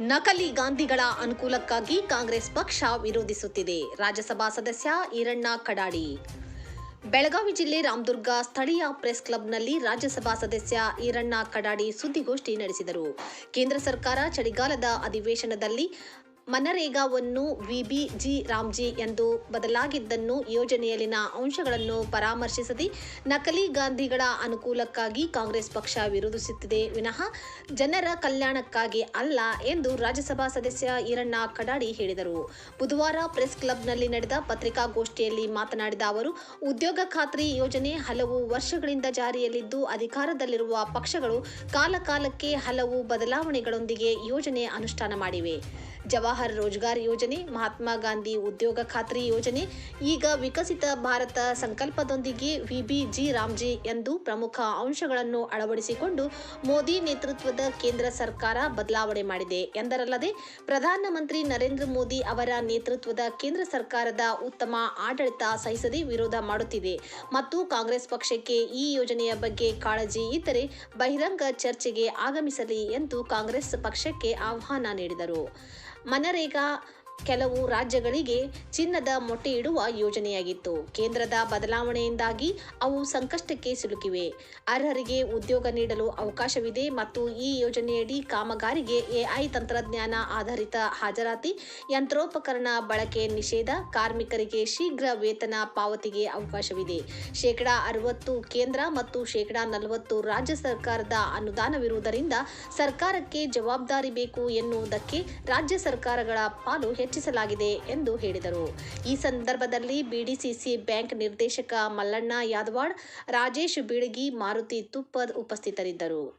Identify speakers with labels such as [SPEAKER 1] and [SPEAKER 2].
[SPEAKER 1] ನಕಲಿ ಗಾಂಧಿಗಳ ಅನುಕೂಲಕ್ಕಾಗಿ ಕಾಂಗ್ರೆಸ್ ಪಕ್ಷ ವಿರೋಧಿಸುತ್ತಿದೆ. ರಾಜ್ಯಸಭಾ ಸದಸ್ಯ ಈರಣ್ಣ ಕಡಾಡಿ. ಬೆಳಗಾವಿ ಜಿಲ್ಲೆ ರಾಮದುರ್ಗ ಸ್ಥಳೀಯ ಪ್ರೆಸ್ ಕ್ಲಬ್ನಲ್ಲಿ ರಾಜ್ಯಸಭಾ ಸದಸ್ಯ ಈರಣ್ಣ ಕಡಾಡಿ ಸುದ್ದಿಗೋಷ್ಠಿ ನಡೆಸಿದರು. ಕೇಂದ್ರ ಸರ್ಕಾರ ಚಳಿಗಾಲದ ಅಧಿವೇಶನದಲ್ಲಿ ಮನರೇಗಾವನ್ನು ವಿಬಿಜಿ ರಾಮ್ಜಿ ಎಂದು ಬದಲಾಗಿದ್ದನ್ನು ಯೋಜನೆಯಲ್ಲಿನ ಅಂಶಗಳನ್ನು ಪರಾಮರ್ಶಿಸದೆ ನಕಲಿ ಗಾಂಧಿಗಳ ಅನುಕೂಲಕ್ಕಾಗಿ ಕಾಂಗ್ರೆಸ್ ಪಕ್ಷ ವಿರೋಧಿಸುತ್ತಿದೆ. ವಿನಃ ಜನರ ಕಲ್ಯಾಣಕ್ಕಾಗಿ ಅಲ್ಲ ಎಂದು ರಾಜ್ಯಸಭಾ ಸದಸ್ಯ ಈರಣ್ಣ ಕಡಾಡಿ ಹೇಳಿದರು. ಬುಧವಾರ ಪ್ರೆಸ್ ಕ್ಲಬ್ನಲ್ಲಿ ನಡೆದ ಪತ್ರಿಕಾಗೋಷ್ಠಿಯಲ್ಲಿ ಮಾತನಾಡಿದ ಅವರು, ಉದ್ಯೋಗ ಖಾತ್ರಿ ಯೋಜನೆ ಹಲವು ವರ್ಷಗಳಿಂದ ಜಾರಿಯಲ್ಲಿದ್ದು, ಅಧಿಕಾರದಲ್ಲಿರುವ ಪಕ್ಷಗಳು ಕಾಲಕಾಲಕ್ಕೆ ಹಲವು ಬದಲಾವಣೆಗಳೊಂದಿಗೆ ಯೋಜನೆ ಅನುಷ್ಠಾನ ಮಾಡಿವೆ. ಜವಾಹರ್ ರೋಜ್ಗಾರ್ ಯೋಜನೆ, ಮಹಾತ್ಮ ಗಾಂಧಿ ಉದ್ಯೋಗ ಖಾತ್ರಿ ಯೋಜನೆ, ಈಗ ವಿಕಸಿತ ಭಾರತ ಸಂಕಲ್ಪದೊಂದಿಗೆ ವಿಬಿಜಿ ರಾಮ್ಜಿ ಎಂದು ಪ್ರಮುಖ ಅಂಶಗಳನ್ನು ಅಳವಡಿಸಿಕೊಂಡು ಮೋದಿ ನೇತೃತ್ವದ ಕೇಂದ್ರ ಸರ್ಕಾರ ಬದಲಾವಣೆ ಮಾಡಿದೆ. ಎಂದರಲ್ಲದೆ, ಪ್ರಧಾನಮಂತ್ರಿ ನರೇಂದ್ರ ಮೋದಿ ಅವರ ನೇತೃತ್ವದ ಕೇಂದ್ರ ಸರ್ಕಾರದ ಉತ್ತಮ ಆಡಳಿತ ಸಹಿಸದೆ ವಿರೋಧ ಮಾಡುತ್ತಿದೆ. ಮತ್ತು ಕಾಂಗ್ರೆಸ್ ಪಕ್ಷಕ್ಕೆ ಈ ಯೋಜನೆಯ ಬಗ್ಗೆ ಕಾಳಜಿ ಇದ್ದರೆ ಬಹಿರಂಗ ಚರ್ಚೆಗೆ ಆಗಮಿಸಲಿ ಎಂದು ಕಾಂಗ್ರೆಸ್ ಪಕ್ಷಕ್ಕೆ ಆಹ್ವಾನ ನೀಡಿದರು. மனரேகா ಕೆಲವು ರಾಜ್ಯಗಳಿಗೆ ಚಿನ್ನದ ಮೊಟ್ಟೆ ಇಡುವ ಯೋಜನೆಯಾಗಿತ್ತು. ಕೇಂದ್ರದ ಬದಲಾವಣೆಯಿಂದಾಗಿ ಅವು ಸಂಕಷ್ಟಕ್ಕೆ ಸಿಲುಕಿವೆ. ಅರ್ಹರಿಗೆ ಉದ್ಯೋಗ ನೀಡಲು ಅವಕಾಶವಿದೆ ಮತ್ತು ಈ ಯೋಜನೆಯಡಿ ಕಾಮಗಾರಿಗೆ ಎಐ ತಂತ್ರಜ್ಞಾನ ಆಧಾರಿತ ಹಾಜರಾತಿ, ಯಂತ್ರೋಪಕರಣ ಬಳಕೆ ನಿಷೇಧ, ಕಾರ್ಮಿಕರಿಗೆ ಶೀಘ್ರ ವೇತನ ಪಾವತಿಗೆ ಅವಕಾಶವಿದೆ. ಶೇಕಡಾ ಅರವತ್ತು ಕೇಂದ್ರ ಮತ್ತು ಶೇಕಡಾ ನಲವತ್ತು ರಾಜ್ಯ ಸರ್ಕಾರದ ಅನುದಾನವಿರುವುದರಿಂದ ಸರ್ಕಾರಕ್ಕೆ ಜವಾಬ್ದಾರಿ ಬೇಕು ಎನ್ನುವುದಕ್ಕೆ ರಾಜ್ಯ ಸರ್ಕಾರಗಳ ಪಾಲು ಹೆಚ್ಚಿಸಲಾಗಿದೆ ಎಂದು ಹೇಳಿದರು. ಈ ಸಂದರ್ಭದಲ್ಲಿ ಬಿಡಿಸಿಸಿ ಬ್ಯಾಂಕ್ ನಿರ್ದೇಶಕ ಮಲ್ಲಣ್ಣ ಯಾದವಾಡ್, ರಾಜೇಶ್ ಬೀಳಗಿ, ಮಾರುತಿ ತುಪ್ಪದ್ ಉಪಸ್ಥಿತರಿದ್ದರು.